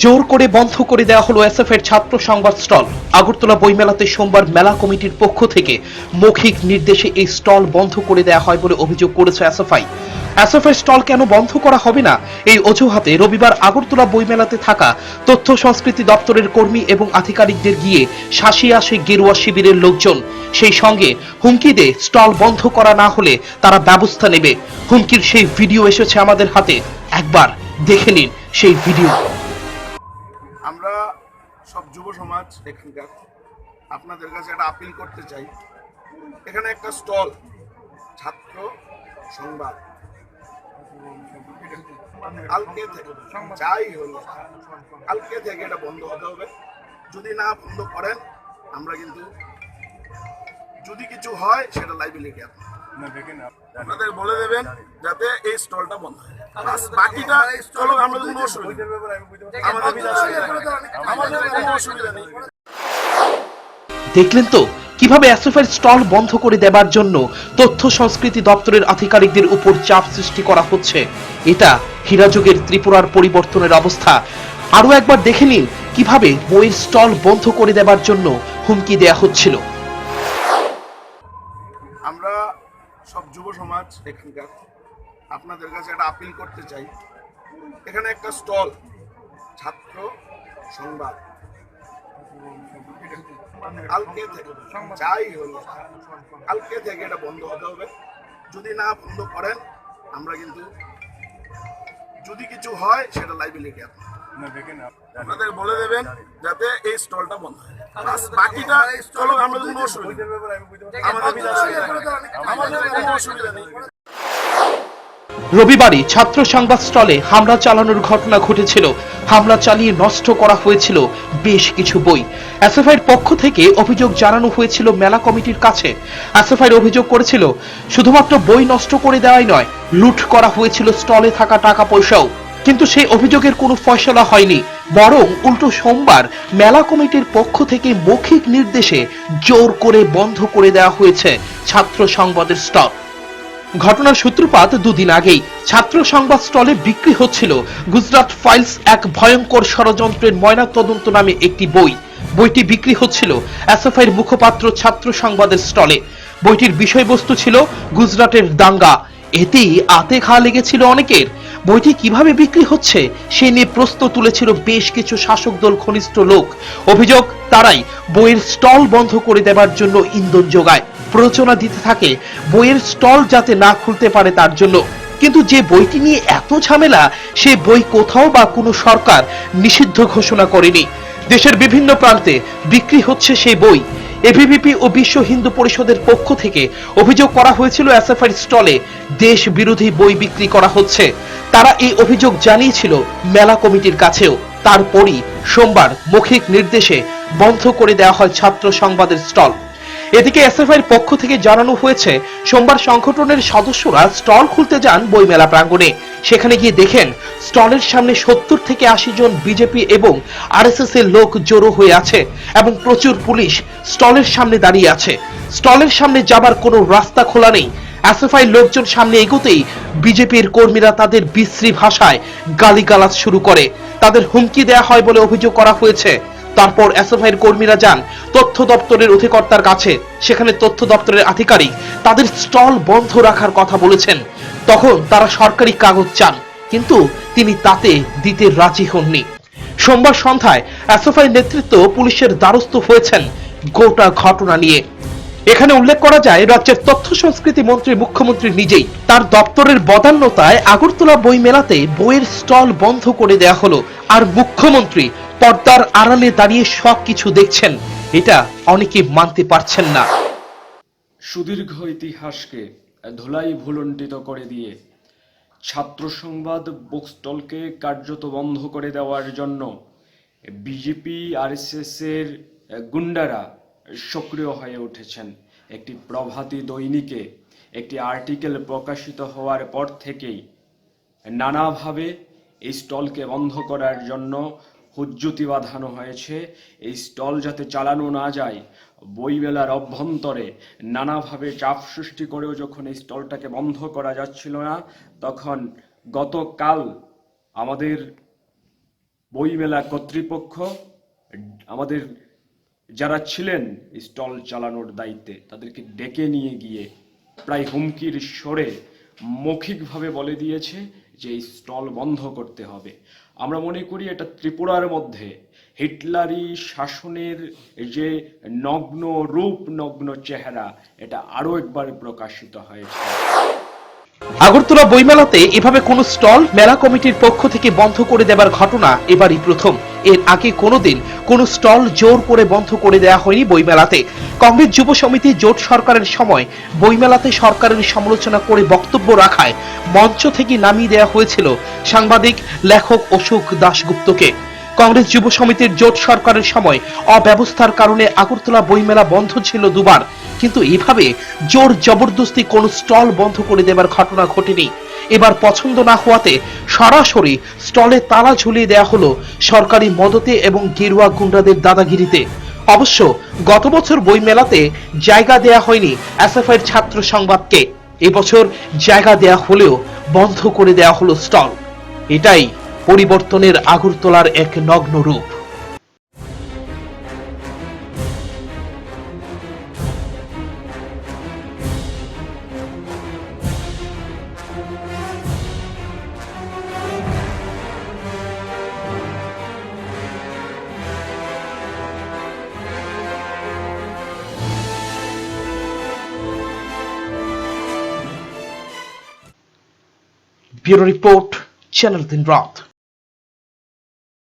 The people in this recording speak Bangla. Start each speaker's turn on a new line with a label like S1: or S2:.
S1: জোর করে বন্ধ করে দেওয়া হলো এসএফ এর ছাত্র সংবাদ স্টল। আগরতলা বইমেলাতে সোমবার মেলা কমিটির পক্ষ থেকে মৌখিক নির্দেশে এই স্টল বন্ধ করে দেওয়া হয় বলে অভিযোগ করেছে এসএফআই। এসএফ স্টল কেন বন্ধ করা হবে না? এই অজুহাতে রবিবার আগরতলা বইমেলাতে থাকা তথ্য সংস্কৃতি দপ্তরের কর্মী এবং আধিকারিকদের গিয়ে শাসিয়ে আসে গেরুয়া শিবিরের লোকজন। সেই সঙ্গে হুমকি দিয়ে স্টল বন্ধ করা না হলে তারা ব্যবস্থা নেবে। হুমকির সেই ভিডিও এসেছে আমাদের হাতে। একবার দেখে নিন সেই ভিডিও।
S2: সব যুব সমাজ এখানকার, আপনাদের কাছে একটা আপিল করতে চাই। এখানে একটা স্টল, ছাত্র সংবাদ। কালকে থেকে, যাই হলো কালকে থেকে এটা বন্ধ হতে হবে। যদি না বন্ধ করেন, আমরা কিন্তু, যদি কিছু হয়, সেটা লাইভে লিখে আপনাদের বলে দেবেন যাতে এই স্টলটা বন্ধ হয় বাকিটা চলো আমরা কোনো অসুবিধা আমাদের কোনো অসুবিধা নেই। আমাদের কোনো অসুবিধা নেই।
S1: দেখলেন তো? কীভাবে এসএফের স্টল বন্ধ করে দেবার জন্য তথ্য সংস্কৃতি দপ্তরের আধিকারিকদের উপর চাপ সৃষ্টি করা হচ্ছে? এটা হীরাযুগের ত্রিপুরার পরিবর্তনের অবস্থা। আরও একবার দেখে নিন কীভাবে বইয়ের স্টল বন্ধ করে দেবার জন্য হুমকি দেয়া হচ্ছিল।
S2: যুব সমাজ এখানকার। আপনাদের কাছে একটা আপিল করতে চাই। এখানে একটা স্টল ছাত্র সংবাদ। কালকে থেকে যাই হলো কালকে থেকে এটা বন্ধ হতে হবে। যদি না বন্ধ করেন আমরা কিন্তু যদি কিছু হয় সেটা লাইভে লিখে আপনাদের বলে দেবেন যাতে এই স্টলটা বন্ধ হয় বাকিটা চলো, আমরা কোনো অসুবিধা আমাদের কোনো অসুবিধা নেই।
S1: রবিবারই ছাত্র সংবাদ স্টলে হামলা চালানোর ঘটনা ঘটেছিল। হামলা চালিয়ে নষ্ট করা হয়েছিল বেশ কিছু বই। এসএফআই পক্ষ থেকে অভিযোগ জানানো হয়েছিল মেলা কমিটির কাছে। এসএফআই অভিযোগ করেছিল, শুধুমাত্র বই নষ্ট করে দেওয়াই নয়, লুট করা হয়েছিল স্টলে থাকা টাকা পয়সাও। কিন্তু সেই অভিযোগের কোনো ফয়সলা হয়নি। বরং উল্টো সোমবার মেলা কমিটির পক্ষ থেকে মৌখিক নির্দেশে জোর করে বন্ধ করে দেওয়া হয়েছে ছাত্র সংবাদের স্টল। ঘটনার সূত্রপাত দুদিন আগেই। ছাত্র সংবাদ স্টলে বিক্রি হচ্ছিল গুজরাট ফাইলস এক ভয়ঙ্কর ষড়যন্ত্রের ময়না তদন্ত নামে একটি বই। বইটি বিক্রি হচ্ছিল এসএফআইয়ের মুখপাত্র ছাত্র সংবাদের স্টলে। বইটির বিষয়বস্তু ছিল গুজরাটের দাঙ্গা। এতেই আতে ঘা লেগেছিল অনেকের। বইটি কীভাবে বিক্রি হচ্ছে, সে নিয়ে প্রশ্ন তুলেছিল বেশ কিছু শাসক দল ঘনিষ্ঠ লোক। অভিযোগ, তারাই বইয়ের স্টল বন্ধ করে দেবার জন্য ইন্ধন যোগায়। প্ররোচনা দিতে থাকে, বইয়ের স্টল যাতে না খুলতে পারে তার জন্য। কিন্তু যে বইটি নিয়ে এত ঝামেলা, সে বই কোথাও বা কোনো সরকার নিষিদ্ধ ঘোষণা করেনি। দেশের বিভিন্ন প্রান্তে বিক্রি হচ্ছে সেই বই। এবিভিপি ও বিশ্ব হিন্দু পরিষদের পক্ষ থেকে অভিযোগ করা হয়েছিল এসএফআই স্টলে দেশ বিরোধী বই বিক্রি করা হচ্ছে। তারা এই অভিযোগ জানিয়েছিল মেলা কমিটির কাছেও। তারপরই সোমবার মৌখিক নির্দেশে বন্ধ করে দেওয়া হয় ছাত্র সংবাদের স্টল। এদিকে এসএফআই এর পক্ষ থেকে জানানো হয়েছে, সোমবার সংগঠনের সদস্যরা স্টল খুলতে যান বইমেলা প্রাঙ্গণে। সেখানে গিয়ে দেখেন, স্টলের সামনে সত্তর থেকে আশি জন বিজেপি এবং আরএসএস এর লোক জড়ো হয়ে আছে এবং প্রচুর পুলিশ স্টলের সামনে দাঁড়িয়ে আছে। স্টলের সামনে যাবার কোনো রাস্তা খোলা নেই। এসএফআই লোকজন সামনে এগোতেই বিজেপির কর্মীরা তাদের বিশ্রী ভাষায় গালিগালাজ শুরু করে। তাদের হুমকি দেয়া হয় বলে অভিযোগ করা হয়েছে। তারপর এসএফআইয়ের কর্মীরা যান তথ্য দপ্তরের অধিকর্তার কাছে। সেখানে তথ্য দপ্তরের আধিকারিক তাদের স্টল বন্ধ রাখার কথা বলেছেন। তখন তারা সরকারি কাগজ চান, কিন্তু তিনি তাতে দিতে রাজি হননি। সোমবার সন্ধ্যায় এসএফআই নেতৃত্ব পুলিশের দ্বারস্থ হয়েছেন গোটা ঘটনা নিয়ে। এখানে উল্লেখ করা যায়, রাজ্যের তথ্য সংস্কৃতি মন্ত্রী মুখ্যমন্ত্রী নিজেই তার দপ্তরের বদান্যতায় আগরতলা বই মেলাতে বইয়ের স্টল বন্ধ করে দেয়া হলো। আর মুখ্যমন্ত্রী পর্দার আড়ালে দাঁড়িয়ে সব কিছু দেখছেন। এটা অনেকে মানতে পারছেন না।
S3: সুদীর্ঘ ইতিহাসকে ধুলাই ভুলণ্ঠিত করে দিয়ে ছাত্র সংবাদ বুকস্টলকে কার্যত বন্ধ করে দেওয়ার জন্য বিজেপি এর গুন্ডারা সক্রিয় হয়ে উঠেছেন। একটি প্রভাতী দৈনিকে একটি আর্টিকেল প্রকাশিত হওয়ার পর থেকেই নানাভাবে এই স্টলকে বন্ধ করার জন্য হুজ্জুতি বাঁধানো হয়েছে। এই স্টল যাতে চালানো না যায়, বইমেলার অভ্যন্তরে নানাভাবে চাপ সৃষ্টি করেও যখন এই স্টলটাকে বন্ধ করা যাচ্ছিল না, তখন গতকাল আমাদের বইমেলা কর্তৃপক্ষ, আমাদের যারা ছিলেন স্টল চালানোর দায়িত্বে, তাদেরকে ডেকে নিয়ে গিয়ে প্রায় হুমকির স্বরে মৌখিকভাবে বলে দিয়েছে। যে স্টল বন্ধ করতে হবে। আমরা মনে করি এটা ত্রিপুরার মধ্যে। হিটলারি শাসনের যে নগ্ন রূপ, নগ্ন চেহারা, এটা আরও একবার প্রকাশিত হয়েছে।
S1: আগরতলা বইমেলাতে এভাবে কোনো স্টল, মেলা কমিটির পক্ষ থেকে বন্ধ করে দেবার ঘটনা এবারই প্রথম। এর আগে কোনোদিন কোনো স্টল জোর করে বন্ধ করে দেওয়া হয়নি বইমেলাতে। কংগ্রেস যুব সমিতি জোট সরকারের সময় বইমেলাতে সরকারের সমালোচনা করে বক্তব্য রাখায় মঞ্চ থেকে নামিয়ে দেওয়া হয়েছিল সাংবাদিক, লেখক অশোক দাশগুপ্তকে। কংগ্রেস যুব সমিতির জোট সরকারের সময় অব্যবস্থার কারণে আগরতলা বইমেলা বন্ধ ছিল দুবার, কিন্তু এভাবে জোর জবরদস্তি কোনো স্টল বন্ধ করে দেবার ঘটনা ঘটেনি। এবার পছন্দ না হওয়াতে সরাসরি স্টলে তালা ঝুলিয়ে দেওয়া হলো সরকারি মদতে এবং গেরুয়া গুন্ডাদের দাদাগিরিতে। অবশ্য গত বছর বইমেলাতে জায়গা দেয়া হয়নি এসএফআই এর ছাত্র সংবাদকে। এবছর জায়গা দেয়া হলেও বন্ধ করে দেয়া হলো স্টল। এটাই পরিবর্তনের আগরতলার এক নগ্ন রূপ। Bureau Report, Channel Din Rath.